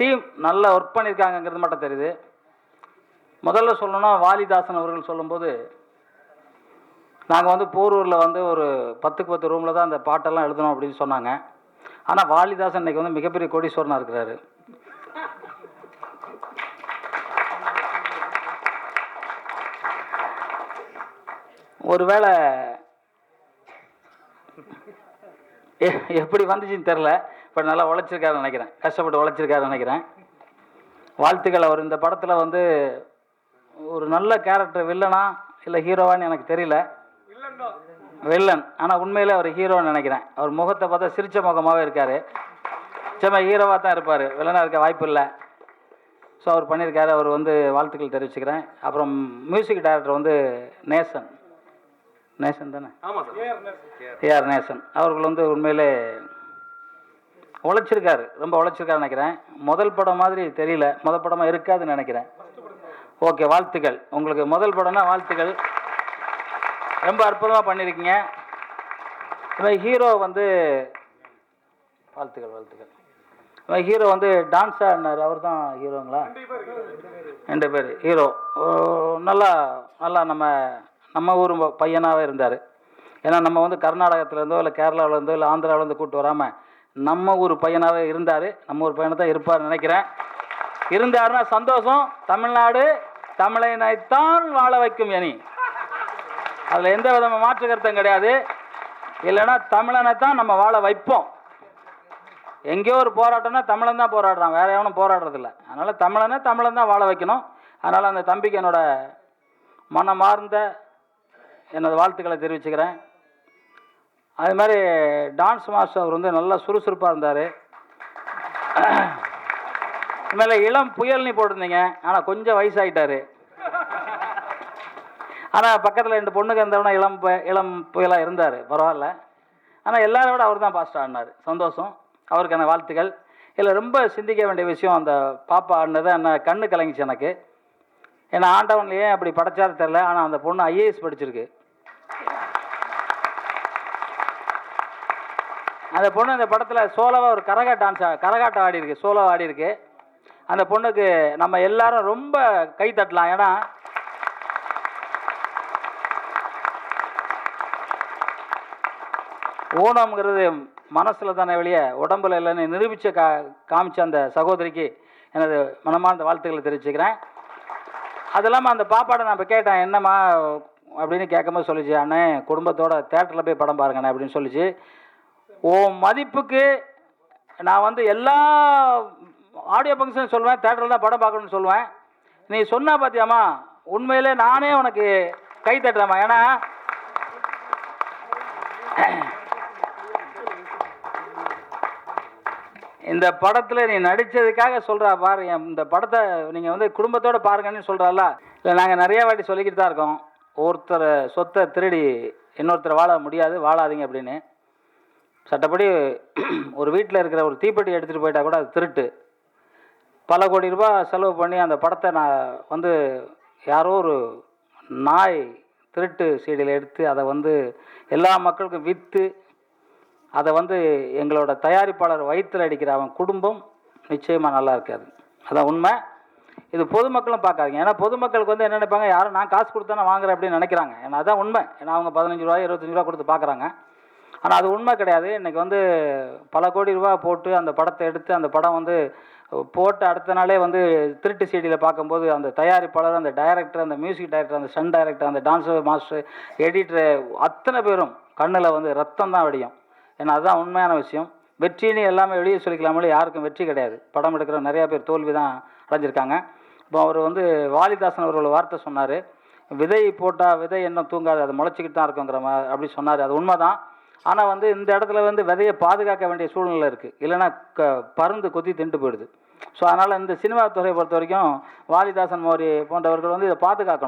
Team நல்லா work பண்ணியிருக்காங்கங்கிறது மட்டும் தெரியுது. முதல்ல சொல்லணும்னா வாலிதாசன் அவர்கள் சொல்லும்போது நாங்கள் வந்து போரூரில் வந்து ஒரு பத்துக்கு பத்து ரூமில் தான் அந்த பாட்டெல்லாம் எழுதணும் அப்படின்னு சொன்னாங்க. ஆனால் வாலிதாசன் இன்றைக்கி வந்து மிகப்பெரிய கோடீஸ்வரனாக இருக்கிறாரு. ஒருவேளை எ- எப்படி வந்துச்சுன்னு தெரில இப்போ நல்லா உழைச்சிருக்காருன்னு நினைக்கிறேன். கஷ்டப்பட்டு உழைச்சிருக்காருன்னு நினைக்கிறேன். வாழ்த்துக்கள். அவர் இந்த படத்தில் வந்து ஒரு நல்ல கேரக்டர் வில்லனா இல்லை ஹீரோவான்னு எனக்கு தெரியல. வில்லன் ஆனால் உண்மையிலே அவர் ஹீரோன்னு நினைக்கிறேன். அவர் முகத்தை பார்த்தா சிரிச்ச முகமாகவே இருக்கார். சும்மா ஹீரோவாக தான் இருப்பார். வில்லனாக இருக்க வாய்ப்பு இல்லை. ஸோ அவர் பண்ணியிருக்காரு அவர் வந்து வாழ்த்துக்கள் தெரிவிச்சுக்கிறேன். அப்புறம் மியூசிக் டைரக்டர் வந்து நேசன். நேசன் தானே? A R Nesan. அவர்கள் வந்து உண்மையிலே உழைச்சிருக்காரு. ரொம்ப உழைச்சிருக்காரு நினைக்கிறேன். முதல் படம் மாதிரி தெரியல. முதல் படமாக இருக்காதுன்னு நினைக்கிறேன். ஓகே வாழ்த்துக்கள். உங்களுக்கு முதல் படம்னா வாழ்த்துக்கள். ரொம்ப அற்புதமாக பண்ணியிருக்கீங்க இவன் ஹீரோ வந்து வாழ்த்துக்கள் வாழ்த்துக்கள். இவன் ஹீரோ வந்து டான்ஸ் ஆடினார். அவர் தான் ஹீரோங்களா ரெண்டு பேர். ஹீரோ நல்லா நல்லா நம்ம நம்ம ஊர் பையனாகவே இருந்தார். ஏன்னா நம்ம வந்து கர்நாடகத்துலேருந்தோ இல்லை கேரளாவிலேருந்தோ இல்லை ஆந்திராவிலேருந்து கூப்பிட்டு வராமல் நம்ம ஊர் பையனாகவே இருந்தார். நம்ம ஒரு பையனை தான் இருப்பார் நினைக்கிறேன். இருந்தாருன்னா சந்தோஷம். தமிழ்நாடு தமிழனைத்தான் வாழ வைக்கும் எனி அதில் எந்த விதமான மாற்று கருத்தும் கிடையாது. இல்லைன்னா தமிழனை தான் நம்ம வாழ வைப்போம். எங்கேயோ ஒரு போராட்டம்னா தமிழன் தான் போராடுறான். வேற எவனும் போராடுறதில்ல அதனால் தமிழனை தமிழன் தான் வாழ வைக்கணும். அதனால் அந்த தம்பிக்கு என்னோட மனமார்ந்த எனது வாழ்த்துக்களை தெரிவிச்சுக்கிறேன். அது மாதிரி டான்ஸ் மாஸ்டர் அவர் வந்து நல்லா சுறுசுறுப்பாக இருந்தார். மேலே இளம் புயல்னு போட்டிருந்தீங்க. ஆனால் கொஞ்சம் வயசாகிட்டார் ஆனால் பக்கத்தில் ரெண்டு பொண்ணுக்கு இருந்தவனா இளம் பு- இளம் புயலாக இருந்தார். பரவாயில்ல. ஆனால் எல்லாரை விட அவர் தான் பாஸ்ட் ஆடினார். சந்தோஷம். அவருக்கான வாழ்த்துக்கள். இதில் ரொம்ப சிந்திக்க வேண்டிய விஷயம் அந்த பாப்பா ஆடினது. என்ன கண்ணு கலங்கிச்சு எனக்கு. ஏன்னா ஆண்டவன்லையே அப்படி படைச்சாரு தெரில ஆனால் அந்த பொண்ணு ஐஏஎஸ் படிச்சிருக்கு. அந்த பொண்ணு அந்த படத்தில் சோலோவாக ஒரு கரகா டான்ஸ் கரகாட்டம் ஆடி இருக்கு சோலோ ஆடி இருக்கு. அந்த பொண்ணுக்கு நம்ம எல்லாரும் ரொம்ப கை தட்டலாம். ஏன்னா ஊனம்ங்கிறது மனசில் தானே வெளியே உடம்புல இல்லைன்னு நிரூபித்த கா காமிச்ச அந்த சகோதரிக்கு எனது மனமார்ந்த வாழ்த்துக்களை தெரிவிச்சுக்கிறேன். அது இல்லாமல் அந்த பாப்பாடை நான் இப்போ கேட்டேன் என்னம்மா அப்படின்னு கேட்கும்போது சொல்லிச்சு அண்ணே குடும்பத்தோட தேட்டரில் போய் படம் பாருங்கண்ணே அப்படின்னு சொல்லிச்சு. உன் மதிப்புக்கு நான் வந்து எல்லா ஆடியோ ஃபங்க்ஷன் சொல்லுவேன் தேட்டரில் தான் படம் பார்க்கணும்னு சொல்லுவேன் நீ சொன்னா பார்த்தியாம்மா உண்மையிலே நானே உனக்கு கை தட்டுறேம்மா. ஏன்னா இந்த படத்தில் நீ நடித்ததுக்காக சொல்கிறா பாரு என் இந்த படத்தை நீங்கள் வந்து குடும்பத்தோடு பாருங்கன்னு சொல்கிறால இல்லை நாங்கள் நிறைய வாட்டி சொல்லிக்கிட்டு தான் இருக்கோம். ஒருத்தர் சொத்தை திருடி இன்னொருத்தர் வாழ முடியாது வாழாதீங்க அப்படின்னு. சட்டப்படி ஒரு வீட்டில் இருக்கிற ஒரு தீப்பெட்டி எடுத்துகிட்டு போயிட்டால் கூட அது திருட்டு. பல கோடி ரூபாய் செலவு பண்ணி அந்த படத்தை நான் வந்து யாரோ ஒரு நாய் திருட்டு சீடியில் எடுத்து அதை வந்து எல்லா மக்களுக்கும் விற்று அதை வந்து எங்களோட தயாரிப்பாளர் வயிற்றில் அடிக்கிற அவன் குடும்பம் நிச்சயமாக நல்லா இருக்காது. அதான் உண்மை. இது பொதுமக்களும் பார்க்காதீங்க. ஏன்னா பொதுமக்களுக்கு வந்து என்ன நினைப்பாங்க? யாரும் நான் காசு கொடுத்தா நான் வாங்குறேன் அப்படின்னு நினைக்கிறாங்க. ஏன்னா அதான் உண்மை. ஏன்னா அவங்க பதினஞ்சு ரூபாய் இருபத்தஞ்சு ரூபா கொடுத்து பார்க்குறாங்க. ஆனால் அது உண்மை கிடையாது. இன்றைக்கி வந்து பல கோடி ரூபா போட்டு அந்த படத்தை எடுத்து அந்த படம் வந்து போட்டு அடுத்த நாளே வந்து திருட்டு சீடியில் பார்க்கும்போது அந்த தயாரிப்பாளர் அந்த டைரக்டர் அந்த மியூசிக் டைரக்டர் அந்த சன் டைரக்டர் அந்த டான்ஸர் மாஸ்டர் எடிட்டர் அத்தனை பேரும் கண்ணில் வந்து ரத்தம் தான் வெடியும். ஏன்னா அதுதான் உண்மையான விஷயம். வெற்றின்னு எல்லாமே வெளியே சொல்லிக்கலாமலே யாருக்கும் வெற்றி கிடையாது. படம் எடுக்கிற நிறையா பேர் தோல்வி தான் அடைஞ்சிருக்காங்க. இப்போ அவர் வந்து வாலிதாசன் அவர்கள் வார்த்தை சொன்னார். விதை போட்டால் விதை என்ன தூங்காது அது முளைச்சிக்கிட்டு தான் இருக்குங்கிற மாதிரி அப்படி சொன்னார். அது உண்மைதான். ஆனால் வந்து இந்த இடத்துல வந்து விதையை பாதுகாக்க வேண்டிய சூழ்நிலை இருக்குது இல்லைன்னா க பருந்து கொத்தி தின்ட்டு போயிடுது. ஸோ அதனால் இந்த சினிமா துறையை பொறுத்த வரைக்கும் வாலிதாசன் மோரி போன்றவர்கள் வந்து இதை பாதுகாக்கணும்.